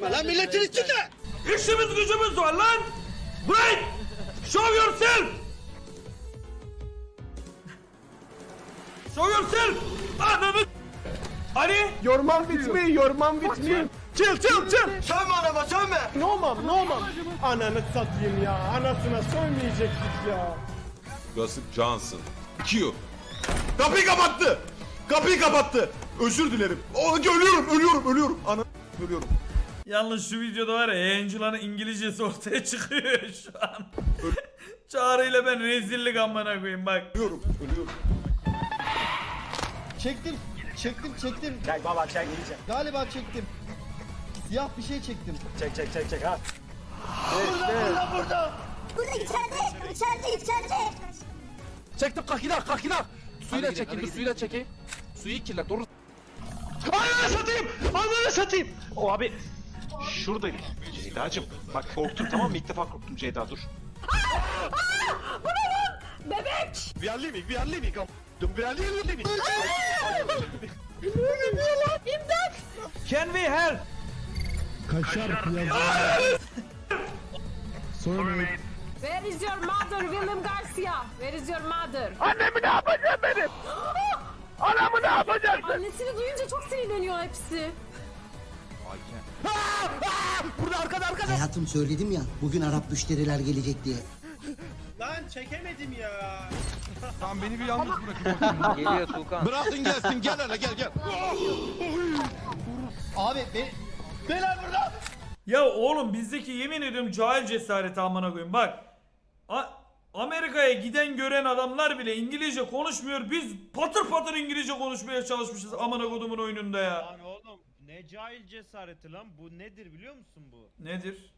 bağırma lan milletin içinde. İşimiz gücümüz var lan. Wait. Show yourself. Show yourself. Ananı. Ali. Yorman with me, yorman with me. Chill, chill, chill. Sövme araba sövme. No mom, no. Ananı satayım ya. Anasına sövmeyecektik ya. Gossip Johnson. Q. Kapıyı kapattı. Kapıyı kapattı. Özür dilerim. O, ölüyorum, ölüyorum, ölüyorum. Ana ölüyorum. Yalnız şu videoda var ya yayıncıların İngilizcesi ortaya çıkıyor şu an. Çağrı ile ben rezillik amına koyayım bak. Ölüyorum, ölüyorum. Çektim. Çektim çektim. Çek baba çek iyice. Galiba çektim. Siyah bir şey çektim. Çek çek çek çek ha. Burada. Burada içeride, içeride, içeride. Çektim kakina kakina. Suyla çekin dur suyla çekin. Suyu kirlet doğru. Ananı satayım! Ananı satayım! O abi şuradayım. Ceyda'cım bak korktum tamam mı? İlk defa korktum Ceyda dur. Bebek. Wir erleben, wir erleben. Wir erleben. İmdat. Can we help? Where is your mother, William Garcia? Where is your mother? Annemi ne yapacaksın benim? Anamı ne yapacaksın? Annesini duyunca çok sinirleniyor hepsi. Burada arkada arkada. Hayatım söyledim ya bugün Arap müşteriler gelecek diye. Lan çekemedim ya. Bırakın gelsin, gel hele gel gel. Abi be Beyler burada. Ya oğlum bizdeki yemin ediyorum cahil cesareti amına koyayım bak. A- Amerika'ya giden gören adamlar bile İngilizce konuşmuyor. Biz patır patır İngilizce konuşmaya çalışmışız amına kodumun oyununda ya. Lan ne cahil cesareti lan bu nedir biliyor musun bu? Nedir?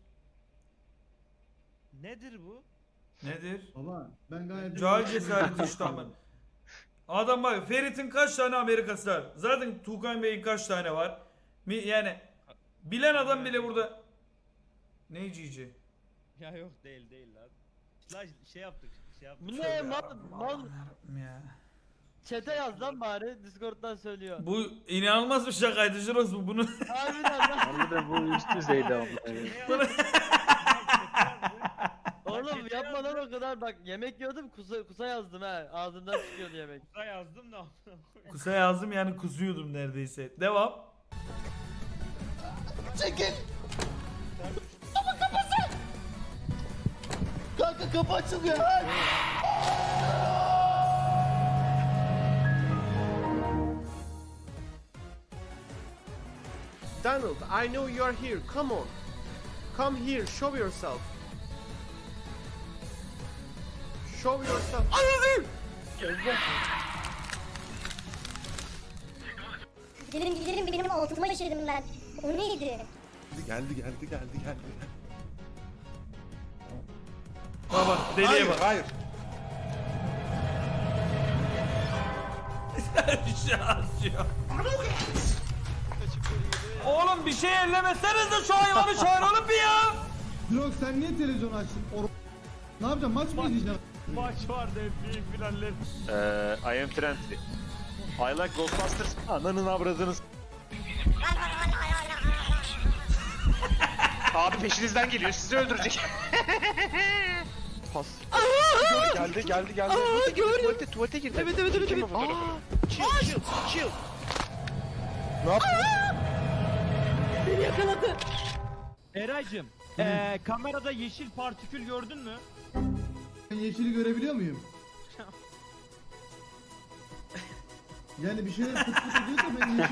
Nedir bu? Nedir? Baba ben gayet Cahil cesareti işte ama. Adam bak Ferit'in kaç tane Amerikası var? Zaten Tuğkan Bey'in kaç tane var? Mi- Yani bilen adam bile burada ne cici? Ya yok değil değil lan. Lan şey yaptık şey yaptık. Bu ne mal mal Ya. Çete yaz lan bari Discord'dan söylüyor. Bu inanılmaz bir şakaydı Jirox bu bunu. Harbiden lan. Harbiden bu üst düzeyde bunu Oğlum yapma lan o kadar bak yemek yiyordum kusa, kusa yazdım ha ağzımdan çıkıyordu yemek. Kusa yazdım da. Kusa yazdım yani kusuyordum neredeyse. Devam. Çekil. Kanka kapı açılmıyor. Donald, I know you are here. Come on. Come here, show yourself. Show yourself. Ananı! Gidelim gidelim benim altıma işedim ben. O neydi? Geldi, geldi, geldi, geldi. Bak deliye Hayır, bak. hayır. Şaşıyor. Oğlum bir şey ellemeseniz de şu hayvanı çağır oğlum bir ya. Drog sen niye televizyon açtın? Or- ne yapacaksın maç mı izleyeceksin? Maç vardı büyük finaller. Eee I am friendly. I like Ghostbusters. Ananın avradınız. Abi peşinizden geliyor sizi öldürecek. Pas. geldi geldi geldi. Aa, gördüm. Tuvalete, tuvalete girdi. Evet evet evet. evet. Aa, chill chill chill. Eraycım eee kamerada yeşil partikül gördün mü? Ben yeşili görebiliyor muyum? Yani bir şeyler fıt fıt ediyorsa ben yeşil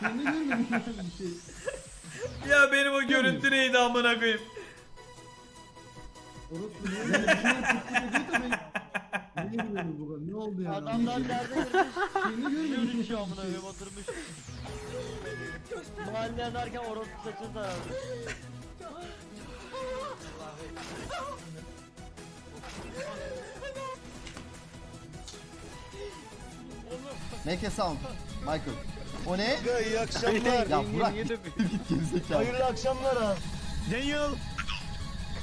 şeyini görmüyorum bir şey. Ya benim o görüntü neydi amına koyayım. Orospu ne? Bir şeyler ben ne bilmiyorum bu kadar. Ne oldu yani? Adamlar nerede görmüyorum. Görmüş amına koyayım oturmuş. Mahalle yazarken orospu saçını sarardı. Make a sound. Michael. O ne? İyi akşamlar. Ya Burak git gerizekalı. Hayırlı akşamlar ha. Daniel.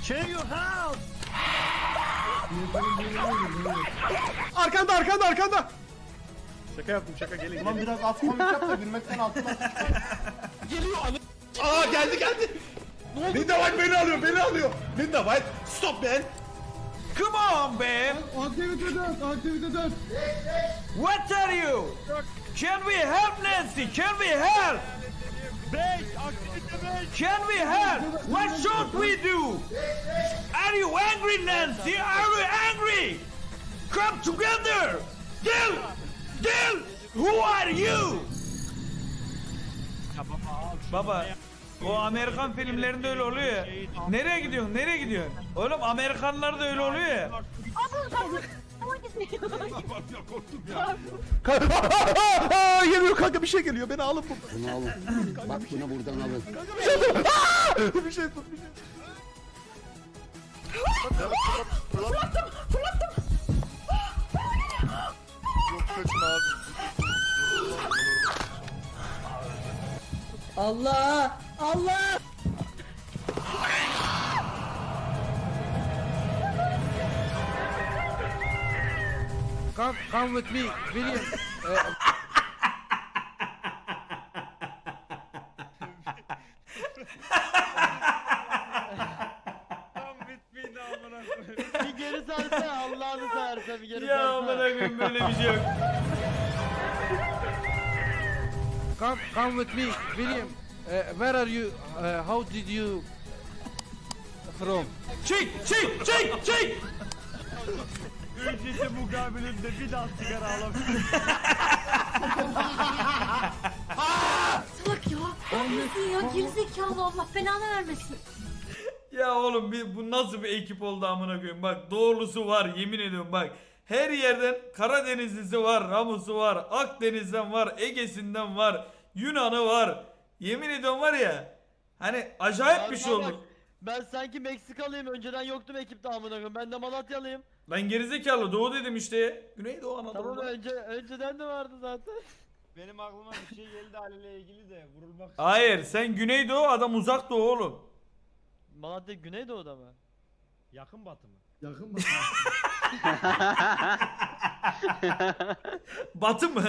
Check your house. Arkanda arkanda arkanda. Şaka yaptım şaka gelin. Ulan biraz az komik yap da gülmekten altına. Geliyor anı. Aa geldi geldi. Linda White beni alıyor beni alıyor. Linda White stop man. Come on man. Aktivite 4, aktivite 4. What are you? Can we help Nancy? Can we help? 5 aktivite 5. Can we help? What should we do? Are you angry, Nancy? Are you angry? Come together! Gel! Gel! Who are you? Baba, o Amerikan filmlerinde öyle oluyor ya. Nereye gidiyorsun? Nereye gidiyorsun? Oğlum Amerikanlar da öyle oluyor ya. Aa, geliyor kanka bir şey geliyor beni alın buradan. Bunu alın. Bak bunu buradan alın. bir şey tut bir şey. Allah! Allah! Come, come with me, William. Tam bitmeydi amına koyayım. Bir geri sarsana Allah'ını seversen bir geri Ya amına koyayım böyle bir şey yok. come, come with me, William. Uh, where are you? Uh, how did you from? Çek, çek, çek, çek! Ücreti mukabilinde bir daha sigara alabilir. Salak ya. Neredesin ya? Gerizekalı Allah belanı vermesin. Ya oğlum bir, bu nasıl bir ekip oldu amına koyayım bak doğrusu var yemin ediyorum bak her yerden Karadenizlisi var Ramus'u var Akdeniz'den var Ege'sinden var Yunan'ı var yemin ediyorum var ya hani acayip bir şey oldu bak, Ben sanki Meksikalıyım. Önceden yoktum ekipte amına koyayım. Ben de Malatyalıyım. ben gerizekalı doğu dedim işte Güneydoğu Tamam Anadolu'da önce önceden de vardı zaten. Benim aklıma bir şey geldi Ali ile ilgili de vurulmak Hayır sen Güneydoğu adam uzak doğu oğlum Malatya Güneydoğu'da mı? yakın batı mı? Yakın bak. Batı mı?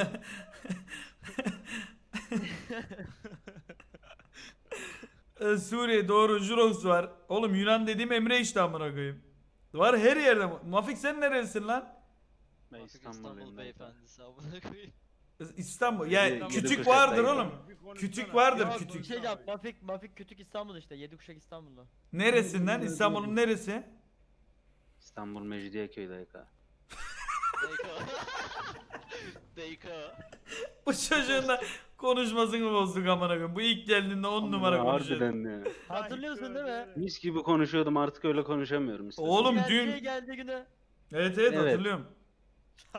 Ee, Suriye doğru Jurox var. Oğlum Yunan dediğim Emre işte amına koyayım. Var her yerde. Mafik sen neresin lan? Ben İstanbul, beyefendisi amına koyayım. İstanbul. Ya Yedi- küçük Yedi vardır kuşak oğlum. Bir. Küçük vardır Ya, küçük. Şey yap Mafik, Mafik Kütük İstanbul işte. Yedi kuşak İstanbul'da. Neresinden? İstanbul'un neresi? İstanbul Mecidiyeköy'de ka. Bu çocuğun da konuşmasını bozduk amına koyayım. Bu ilk geldiğinde 10 numara konuşuyor. ya. Hatırlıyorsun değil mi? Mis gibi konuşuyordum artık öyle konuşamıyorum işte. Oğlum dün geldi güne. Evet evet, Evet. hatırlıyorum.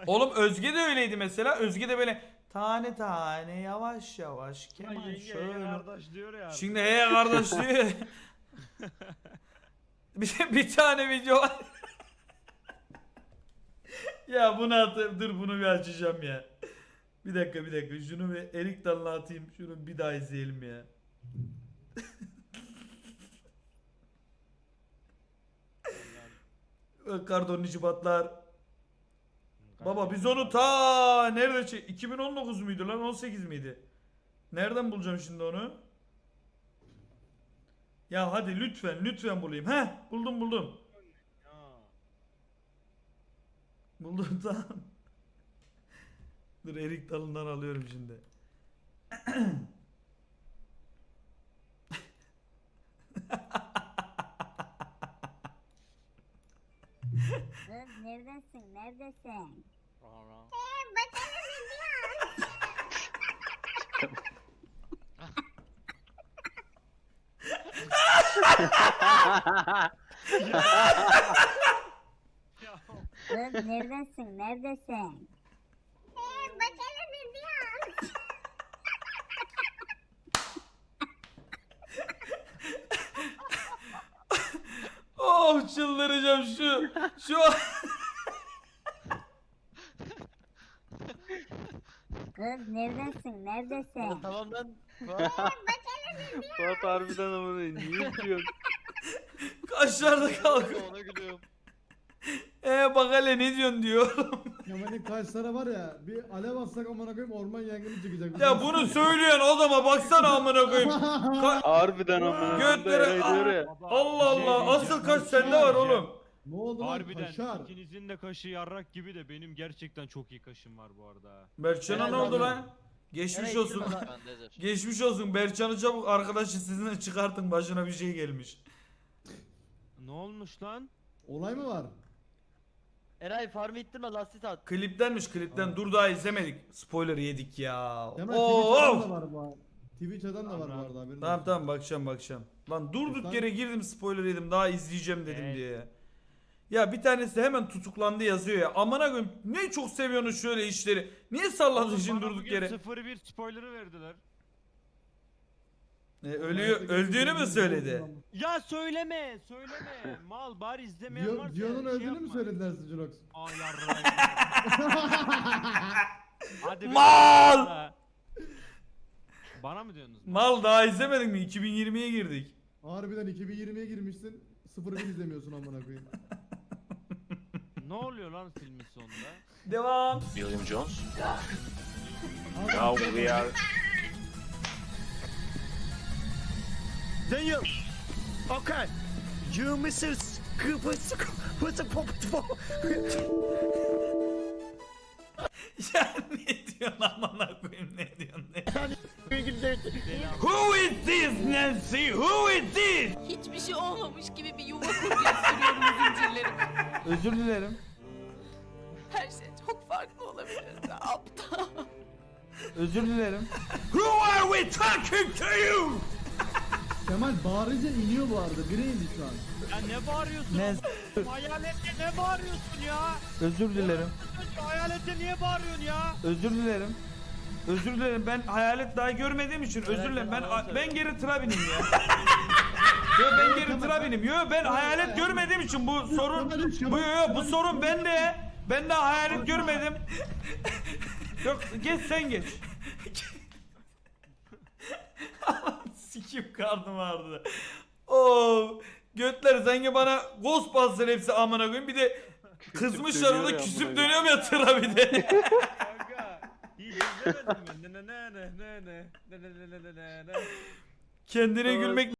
Oğlum Özge de öyleydi mesela. Özge de böyle tane tane yavaş yavaş Lan keman yenge şöyle. kardeş diyor ya. Şimdi he kardeş diyor. ya. bir, bir tane video var. Ya bunu atayım. Dur bunu bir açacağım ya. Bir dakika bir dakika. Şunu bir erik dalına atayım. Şunu bir daha izleyelim ya. Kardon içi patlar. Baba biz onu ta nerede çek 2019 muydu lan 18 miydi? Nereden bulacağım şimdi onu? Ya hadi lütfen lütfen bulayım. Heh buldum buldum. Ha. Buldum tamam. Dur erik dalından alıyorum şimdi. Kız neredesin? Neredesin? Kız neredesin? Neredesin? Oh çıldıracağım şu. Şu Kız neredesin? Neredesin? Tamam lan. Fuat harbiden ama niye diyorsun? kaşlarda kalkıyor. Ona Ee bak hele ne diyorsun diyor. Kemal'in kaşları var ya bir alev atsak amına koyayım orman yangını çıkacak. ya bunu söylüyorsun o zaman baksana amına koyayım. Ka- Harbiden ama. Götlere ya. Allah Allah asıl kaç sende var oğlum. Ne oldu lan Harbiden kaşar? ikinizin de kaşı yarrak gibi de benim gerçekten çok iyi kaşım var bu arada. Berçan'a ne oldu lan? Geçmiş olsun. Geçmiş olsun. Berçan'ı çabuk arkadaşı sizinle çıkartın başına bir şey gelmiş. Ne olmuş lan? Olay mı var? Eray farmı ittirme lastik at. Kliptenmiş klipten. Dur daha izlemedik. Spoiler yedik ya. Kemal Oo! Twitch adam da var bu arada. Twitch adam da var bu arada haberin Tamam olsun. tamam bakacağım bakacağım. Lan durduk Sen- yere girdim spoiler yedim daha izleyeceğim dedim Evet. diye. Ya bir tanesi hemen tutuklandı yazıyor ya. Amına koyayım ne çok seviyorsunuz şöyle işleri. Niye salladın Oğlum şimdi bana durduk bugün yere? 0-1 spoiler'ı verdiler. E, ölüyor, öldüğünü mü söyledi? Ya söyleme, söyleme. Mal bari izlemeyen varsa Dion'un şey öldüğünü mü yapma. söylediler size Jurox? Ay yarrağım. Hadi be. Mal! Bana mı diyorsunuz? Mal daha izlemedin mi? 2020'ye girdik. Harbiden 2020'ye girmişsin 01 izlemiyorsun amına koyayım. Ne oluyor lan filmin sonunda? Devam. William Jones. Now we are... Daniel. Okay. You Mrs. Kıbrıs. Kıbrıs. ya ne diyorsun amına koyayım ne diyorsun ne? Who is this Nancy? Who is this? Hiçbir şey olmamış gibi bir yuva kurguya sürüyorum zincirleri. Özür dilerim. Her şey çok farklı olabilirdi. Aptal. Özür dilerim. Who are we talking to you? Kemal bağırınca iniyor bu arada. Bire indi şu an. Ya ne bağırıyorsun? Ne? Hayalette ne bağırıyorsun ya? Özür dilerim. Hayalette niye bağırıyorsun ya? Özür dilerim. Özür dilerim. Ben hayalet daha görmediğim için özür dilerim. Ben ben geri tıra bineyim ya. Yo ben geri tıra bineyim. Yo ben hayalet görmediğim için bu sorun bu yo, bu sorun bende. Ben daha hayalet görmedim. Yok geç sen geç. Sikim karnım ağrıdı. Oo götler sanki bana Ghostbuster hepsi amına koyayım bir de kızmışlar dönüyor orada ya küsüp dönüyorum ya tıra bir de. Kanka. Hiç izlemedin mi? Ne ne ne ne ne ne ne ne ne ne ne ne Kendine gülmek